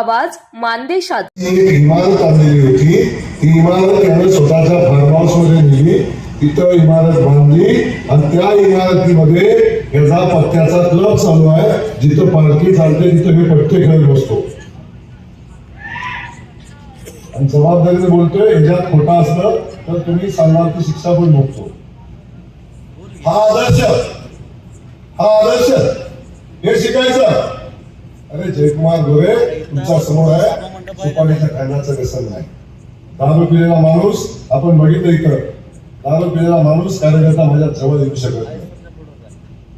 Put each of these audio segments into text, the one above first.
आवाज मानदेशात. इमारत आणलेली होती. ती इमारत त्यानं स्वतःच्या फार्म हाऊसमध्ये नेली. तिथं इमारत बांधली आणि त्या इमारतीमध्ये याचा पत्त्याचा क्लब चालू आहे. जिथं पार्टी चालते तिथं मी पट्टे खेळत बसतो. आणि जबाबदारीने बोलतोय याच्यात खोटा असलं तर तुम्ही सांगाल शिक्षा पण भोगतो. हा आदर्श. हा आदर्श. हे शिकायचं. अरे जयकुमार गोरे तुमच्यासमोर आहे. सुपारीच्या खाण्याचं व्यसन नाही. दारू पिलेला माणूस आपण बघितलं इथं. दारू पिलेला माणूस कार्यकर्ता माझ्या जवळ येऊ शकत नाही.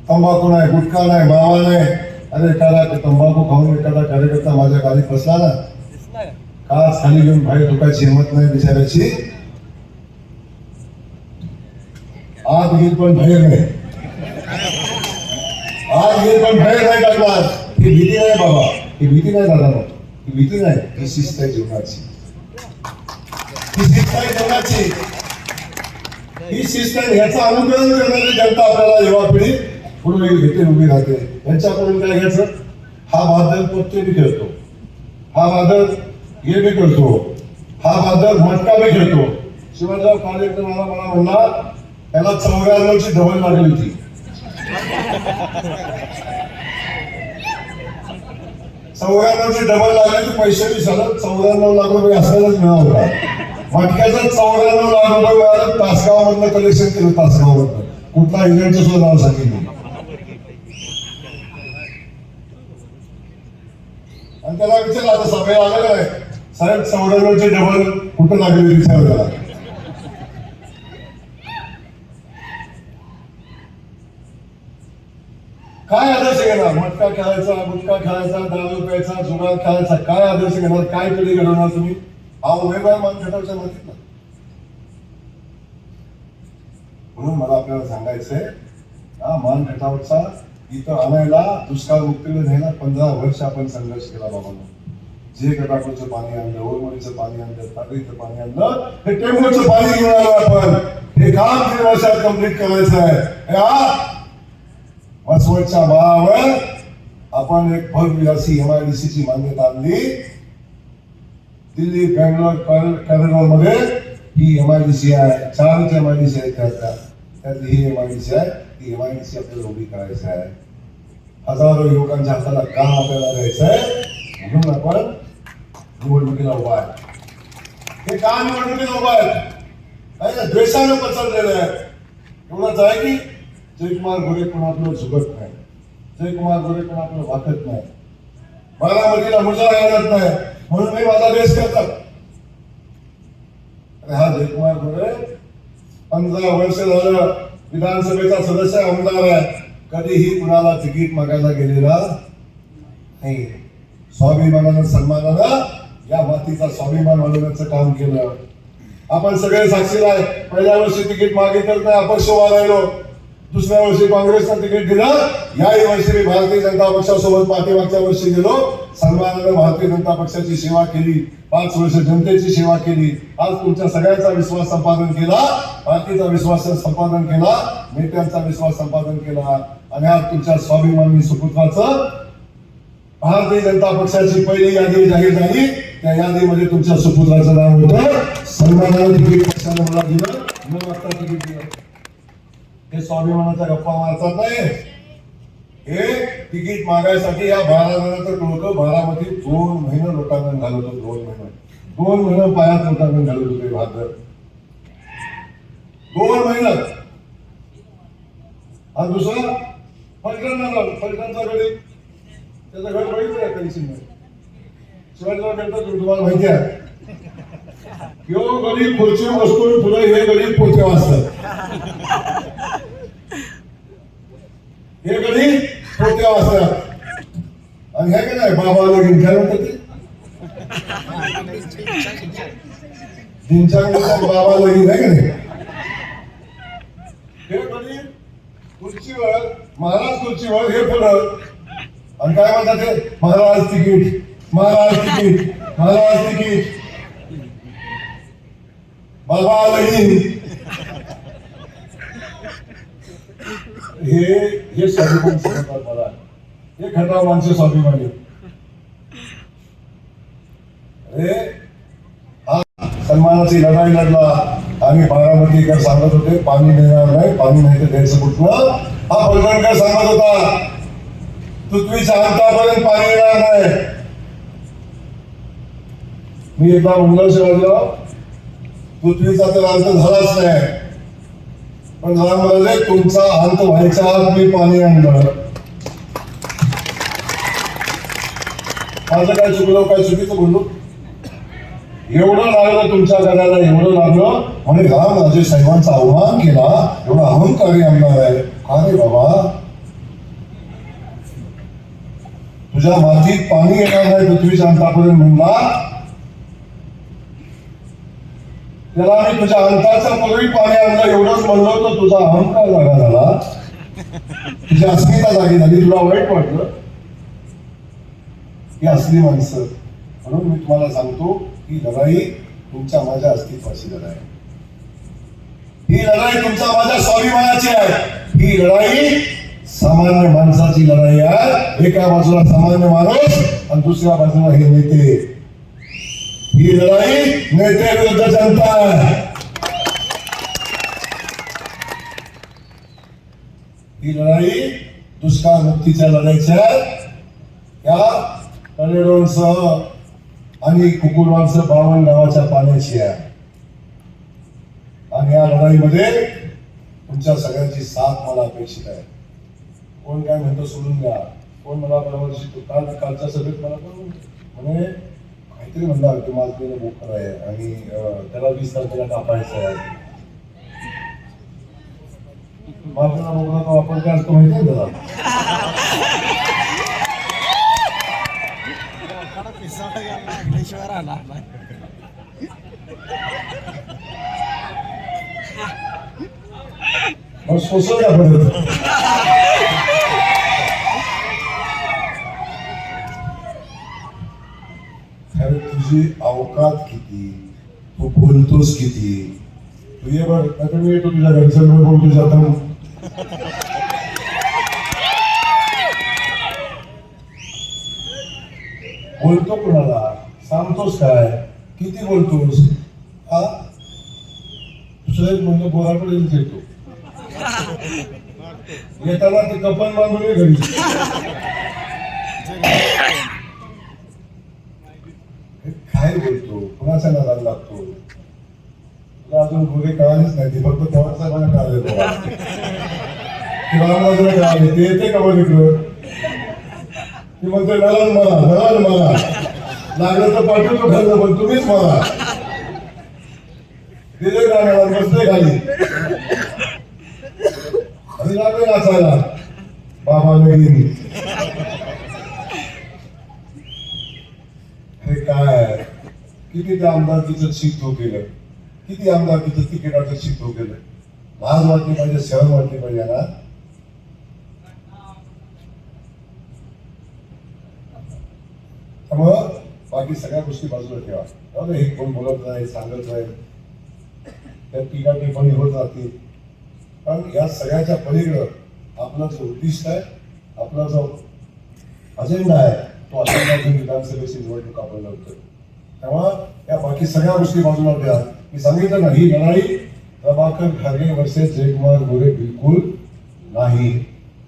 तंबाखू नाही गुटखा नाही मावा नाही. अरे एखादा तंबाखू खाऊन एखादा कार्यकर्ता माझ्या गाडीत बसला ना का खाली घेऊन बाहेर दुखायची हिंमत नाही बिचारायची आत घेईल पण बाहेर नाही. आत घेईल पण बाहेर नाही टाकणार नाही बाबा. ही भीती नाही दादा ही भीती नाही. ही शिस्त आहे जीवनाची. ही शिस्त आहे जीवनाची. ही शिस्त आहे. याचं अनुकरण करणारी जनता आपल्याला युवा पिढी पुढे घेते उभी राहते. यांच्याकडून काय घ्यायचं? हा बादल पत्ते बी खेळतो. हा बादल हे बी करतो हा बादल मटका बी खेळतो. शिवाजीराव कालेकर मला मला म्हणला त्याला चौऱ्याण्णवची डबल लागली होती. चौऱ्याण्णवची डबल लागली की पैसे बी झालं. चौऱ्याण्णव लाख रुपये असायलाच मिळाला. होता मटक्याचं चौऱ्याण्णव लाख रुपये मिळालं तासगावमधनं कलेक्शन केलं तासगावमधनं. कुठला इंग्लंडचं सुद्धा नाव सांगितलं आणि त्याला विचारलं आता सगळे आलं काय साहेब चौऱ्याण्णवची डबल कुठं लागली विचार काय आदर्श घेणार? मटका खेळायचा गुटखा खेळायचा दारू प्यायचा जुगार खेळायचा काय आदर्श घेणार? काय पिढी घडवणार तुम्ही? हा उमेदवार मान खटावच्या ना म्हणून मला आपल्याला सांगायचंय हा मान इथं आणायला दुष्काळ मुक्तीला न्यायला पंधरा वर्ष आपण संघर्ष केला बाबांना. जे गटापूरचं पाणी आणलं ओरमोडीचं पाणी आणलं ताकदीचं पाणी आणलं हे टेंबूचं पाणी घेऊन आलो आपण. हे काम तीन वर्षात कंप्लीट करायचं आहे वसवटच्या बळावर आपण एक भरविलासी एमआयडीसी ची मान्यता आणली. दिल्ली बँगलोर कॉरिडॉरमध्ये ही एमआयडीसी आहे. चारच एमआयडीसी आहेत त्यातल्या. त्यातली ही एमआयडीसी आहे. ती एमआयडीसी आपल्याला उभी करायची आहे. हजारो युवकांच्या हाताला काम आपल्याला द्यायचं आहे. म्हणून आपण निवडणुकीला उभा आहे. हे का निवडणुकीला उभा आहे? द्वेषानं पसरलेलं आहे. एवढंच आहे की जयकुमार गोरे पण आपलं झुकत नाही. जयकुमार गोरे पण आपलं वाकत नाही. बारामतीला मुजरा येणार नाही. म्हणून मी माझा देश करतात अरे हा जयकुमार गोरे पंधरा वर्ष झालं विधानसभेचा सदस्य आमदार आहे. कधीही कुणाला तिकीट मागायला गेलेला नाही. स्वाभिमानानं सन्मानानं या मातीचा स्वाभिमान वाढवण्याचं काम केलं. आपण सगळे साक्षीला आहे. पहिल्या वर्षी तिकीट मागितलं नाही अपक्ष राहिलो. दुसऱ्या वर्षी काँग्रेसला तिकीट दिलं. याही वर्षी मी भारतीय जनता पक्षासोबत पाठीमागच्या वर्षी गेलो. सन्मानानं भारतीय जनता पक्षाची सेवा केली. पाच वर्ष जनतेची सेवा केली. आज तुमच्या सगळ्यांचा विश्वास संपादन केला. पार्टीचा विश्वास संपादन केला. नेत्यांचा विश्वास संपादन केला. आणि आज तुमच्या स्वाभिमानी सुपुत्राचं भारतीय जनता पक्षाची पहिली यादी जाहीर झाली. त्या यादीमध्ये तुमच्या सुपुत्राचं नाव होतं. सन्मानानं तिकीट पक्षाने मला दिलं. न वाजता तिकीट दिलं. हे स्वाभिमानाचा गप्पा मारतात नाही. हे तिकीट मागायसाठी या बारा जणांचं लोक बारामती दोन महिने लोटांगण घालत होते दोन महिने. दोन महिने पायात लोटांगण घालत होते भाकर दोन महिन्यात आणि दुसरा? फलटणला फलटणचा गडी. त्याचं गड बघितला आहे कधी शिवाजीराव गणपत तुम्हाला माहिती आहे. किंवा गरीब खुर्ची वस्तू पुढे हे गरीब पुढच्या वाचतात हे कधी? पोते वाचतात आणि हे का नाही बाबा लगीन काय म्हणतात ते बाबा लगी आहे का नाही? हे गरीब खुर्चीवर महाराज खुर्चीवर हे पुढं. आणि काय म्हणतात ते? महाराज तिकीट महाराज तिकीट महाराज तिकीट. बाबा लगी हे हे स्वाभिमान सांगतात मला हे स्वाभिमानी अरे हा सन्मानाची लढाई लढला. आम्ही बारामतीकर सांगत होते पाणी देणार नाही पाणी नाही तर द्यायचं कुठलं? हा पलटणकर सांगत होता पृथ्वीच्या अंतापर्यंत पाणी येणार नाही. मी एकदा मुंगल शिवाजीराव पृथ्वीचा तर अंत झालाच नाही. पण राम म्हणाले तुमचा अंत व्हायच्या आत मी पाणी आणणार. माझं काय चुकलं काय चुकीचं बोललो? एवढं लागलं तुमच्या घराला एवढं लागलं. म्हणे राम राजे साहेबांचा आव्हान केला एवढा अहंकारी आमदार आहे. अरे बाबा? तुझ्या मातीत पाणी येणार नाही पृथ्वीच्या अंतापर्यंत म्हणला त्याला मी तुझ्या अंताच्या पूर्वी पाणी आणलं एवढंच म्हणलं होतं तुझा अहंकार जागा झाला. तुझी अस्मिता जागी झाली तुला वाईट वाटलं. ही असली माणसं. म्हणून मी तुम्हाला सांगतो ही लढाई तुमच्या माझ्या अस्तित्वाची लढाई. ही लढाई तुमच्या माझ्या स्वाभिमानाची आहे. ही लढाई सामान्य माणसाची लढाई आहे. एका बाजूला सामान्य माणूस आणि दुसऱ्या बाजूला हे नेते. ही लढाई नेते विरुद्ध जनता आहे. ही लढाई दुष्काळ मुक्तीच्या लढाईच्या या तळेडोंसह आणि कुकुरवांसह बावन गावाच्या पाण्याची आहे. आणि या लढाईमध्ये तुमच्या सगळ्यांची साथ मला अपेक्षित आहे. कोण काय म्हणतो सोडून द्या. कोण मला बरोबर काल कालच्या सभेत मला पण म्हणे काहीतरी म्हणला की माझं मोकर आहे आणि त्याला वीस तारखेला कापायचं आहे. माझ्या मोकळा वापर काय असतो माहिती आहे त्याला? लागल्याशिवाय मग सोसव द्या तुझी अवकात किती? तू बोलतोस किती? तू ये बघ मी येतो तुझ्या घरच्यांवर बोलतो जाता बोलतो कुणाला? सांगतोस काय? किती बोलतोस? हा? दुसऱ्या एक म्हणलं बोराकडे येतो येताना ते कपन बांधून घरी. हे बोलतो कुणाच्या राग लागतो? तुला अजून गोरे कळालीच नाही ती फक्त पवार साहेबांना कळाले रामराजला कळाले ते येते का बरं इकडं? ती म्हणते नळण मला नळण मला लागलं तर पाठवतो खाल्लं पण तुम्हीच मला दिले गाण्याला बसले खाली. आणि लागले नाचायला. बाबा लगीन हे काय किती त्या तिथं शिफ्ट हो गेलं? किती आमदार आमदारकीचं तिकिटाचं शिफ्ट हो गेलं? लाज वाटली पाहिजे शहर वाटली पाहिजे ना त्यामुळं बाकी सगळ्या गोष्टी बाजूला ठेवा. अरे हे कोण बोलत नाही सांगत नाही. त्या टीका टिप्पणी होत राहतील कारण या सगळ्याच्या पलीकडं आपला जो उद्दिष्ट आहे आपला जो अजेंडा आहे तो अजेंडा विधानसभेची निवडणूक आपण लावतोय तेव्हा या बाकी सगळ्या गोष्टी बाजूला द्या मी सांगितलं ना ही लढाई प्रभाकर खरगे वर्सेस जयकुमार गोरे बिलकुल नाही.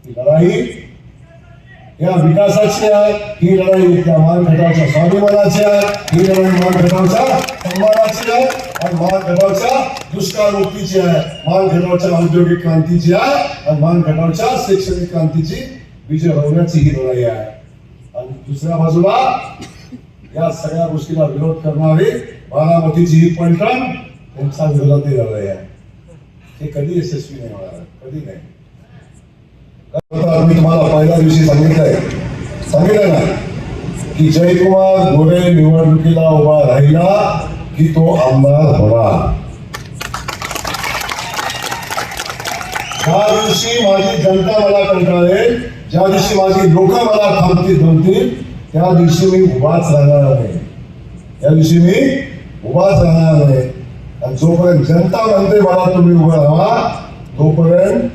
ही लढाई या विकासाची आहे ही लढाई त्या मानघटाच्या स्वाभिमानाची आहे ही लढाई मानघटाच्या सन्मानाची आहे आणि मान दुष्काळमुक्तीची आहे. मानघटाच्या औद्योगिक क्रांतीची आहे आणि मानघटाच्या शैक्षणिक क्रांतीची विजय होण्याची ही लढाई आहे. आणि दुसऱ्या बाजूला या सगळ्या गोष्टीला विरोध करणारी बारामतीची ही पलटण त्यांच्या विरोधातही लढाई आहे. ते कधी यशस्वी नाही होणार कधी नाही. मी तुम्हाला पहिल्या दिवशी सांगितलंय सांगितलं ना की जयकुमार गोरे निवडणुकीला उभा राहिला की तो आमदार होणार. ज्या दिवशी माझी जनता मला कंटाळेल ज्या दिवशी माझी लोक मला थांबतील थांबतील त्या दिवशी मी उभाच राहणार नाही त्या दिवशी मी उभाच राहणार नाही आणि जोपर्यंत जनता म्हणते मला तुम्ही उभं राहा तोपर्यंत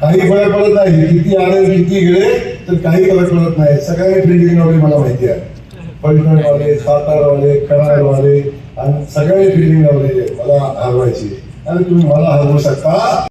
काही फरक पडत नाही. किती आले किती गेले तर काही फरक पडत नाही. सगळ्यांनी फिल्डिंग लावली मला माहिती आहे. पैठणवाले सातारवाले कराडवाले आणि सगळ्यांनी फिल्डिंग लावलेली आहे मला हरवायची आणि तुम्ही मला हरवू शकता.